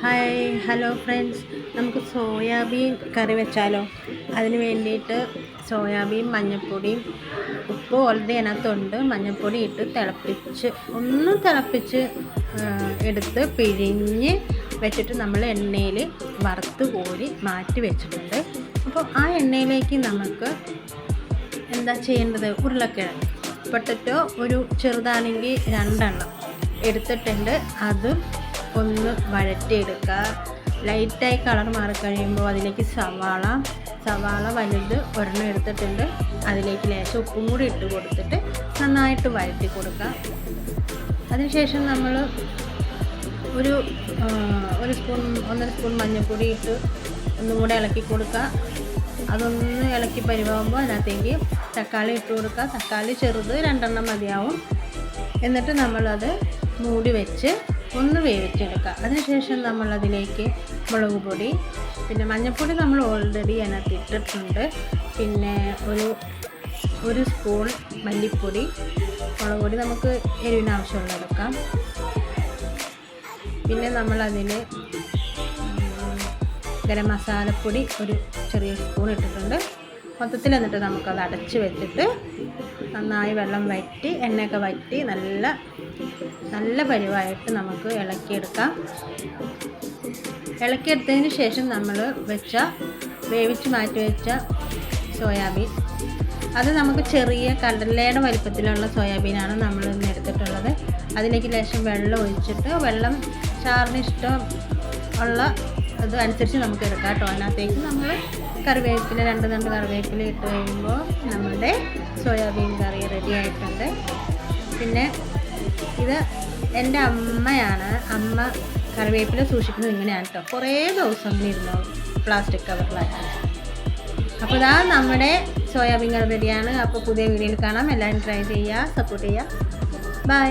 Hi hello friends നമുക്ക് soybean curry വെച്ചാലോ? അതിന് വേണ്ടിയിട്ട് സോയാബീൻ മഞ്ഞൾപ്പൊടിയും ഉപ്പ് ഓൾറെഡി അതിനകത്തുണ്ട്. മഞ്ഞൾപ്പൊടി ഇട്ട് തിളപ്പിച്ച് ഒന്ന് തിളപ്പിച്ച് എടുത്ത് പിഴിഞ്ഞ് വെച്ചിട്ട് നമ്മൾ എണ്ണയിൽ വറുത്ത് കോരി മാറ്റി വെച്ചിട്ടുണ്ട്. അപ്പോൾ ആ എണ്ണയിലേക്ക് നമുക്ക് എന്താ ചെയ്യേണ്ടത്? ഉരുളക്കിഴങ്ങ് പൊട്ടറ്റോ ഒരു ചെറുതാണെങ്കിൽ രണ്ടെണ്ണം എടുത്തിട്ടുണ്ട്. അതും ഒന്ന് വഴറ്റിയെടുക്കുക ലൈറ്റായി കളർ മാറിക്കഴിയുമ്പോൾ അതിലേക്ക് സവാള സവാള വലുത് ഒരെണ്ണം എടുത്തിട്ടുണ്ട്. അതിലേക്ക് ലേശം ഉപ്പും കൂടി ഇട്ട് കൊടുത്തിട്ട് നന്നായിട്ട് വഴറ്റി കൊടുക്കുക. അതിനുശേഷം നമ്മൾ ഒരു ഒരു സ്പൂൺ ഒന്നര സ്പൂൺ മഞ്ഞൾപ്പൊടി ഇട്ട് ഒന്നും കൂടെ ഇളക്കി കൊടുക്കുക. അതൊന്ന് ഇളക്കി പരിവാകുമ്പോൾ അതിനകത്തേക്ക് തക്കാളി ഇട്ട് കൊടുക്കുക. തക്കാളി ചെറുത് രണ്ടെണ്ണം മതിയാവും. എന്നിട്ട് നമ്മളത് മൂടി വെച്ച് ഒന്ന് വേവിച്ചെടുക്കുക. അതിനുശേഷം നമ്മളതിലേക്ക് മുളക് പൊടി പിന്നെ മഞ്ഞൾപ്പൊടി നമ്മൾ ഓൾറെഡി അതിനകത്ത് ഇട്ടിട്ടുണ്ട് പിന്നെ ഒരു ഒരു സ്പൂൺ മല്ലിപ്പൊടി മുളക് പൊടി നമുക്ക് എരിവിന് ആവശ്യമുള്ള എടുക്കാം. പിന്നെ നമ്മളതിൽ ഗരം മസാലപ്പൊടി ഒരു ചെറിയ സ്പൂൺ ഇട്ടിട്ടുണ്ട്. മൊത്തത്തിൽ എന്നിട്ട് നമുക്കത് അടച്ച് വെച്ചിട്ട് നന്നായി വെള്ളം വറ്റി എണ്ണയൊക്കെ വറ്റി നല്ല നല്ല പരിവായിട്ട് നമുക്ക് ഇളക്കിയെടുക്കാം. ഇളക്കിയെടുത്തതിന് ശേഷം നമ്മൾ വെച്ച വേവിച്ച് മാറ്റി വെച്ച സോയാബീൻ. അത് നമുക്ക് ചെറിയ കടലയുടെ വലിപ്പത്തിലുള്ള സോയാബീനാണ് നമ്മൾ ഇന്ന് എടുത്തിട്ടുള്ളത്. അതിലേക്ക് ലേശം വെള്ളം ഒഴിച്ചിട്ട് വെള്ളം ചാറിന് ഇഷ്ടം ഉള്ള ഇത് അനുസരിച്ച് നമുക്ക് എടുക്കാം കേട്ടോ. അതിനകത്തേക്ക് നമ്മൾ കറിവേപ്പില രണ്ട് രണ്ട് കറിവേപ്പില ഇട്ട് കഴിയുമ്പോൾ നമ്മുടെ സോയാബീൻ കറി റെഡി ആയിട്ടുണ്ട്. പിന്നെ ഇത് എന്റെ അമ്മയാണ്. അമ്മ കറിവേപ്പില സൂക്ഷിക്കുന്നത് ഇങ്ങനെയാണ് കേട്ടോ കുറേ ദിവസം ഇരുന്നു പ്ലാസ്റ്റിക് കവറിലാക്കി അപ്പോൾ ഇതാ നമ്മുടെ സോയാബീൻ കറി റെഡിയാണ് അപ്പോൾ പുതിയ വീഡിയോയിൽ കാണാം. എല്ലാവരും ട്രൈ ചെയ്യുക സപ്പോർട്ട് ചെയ്യുക. ബൈ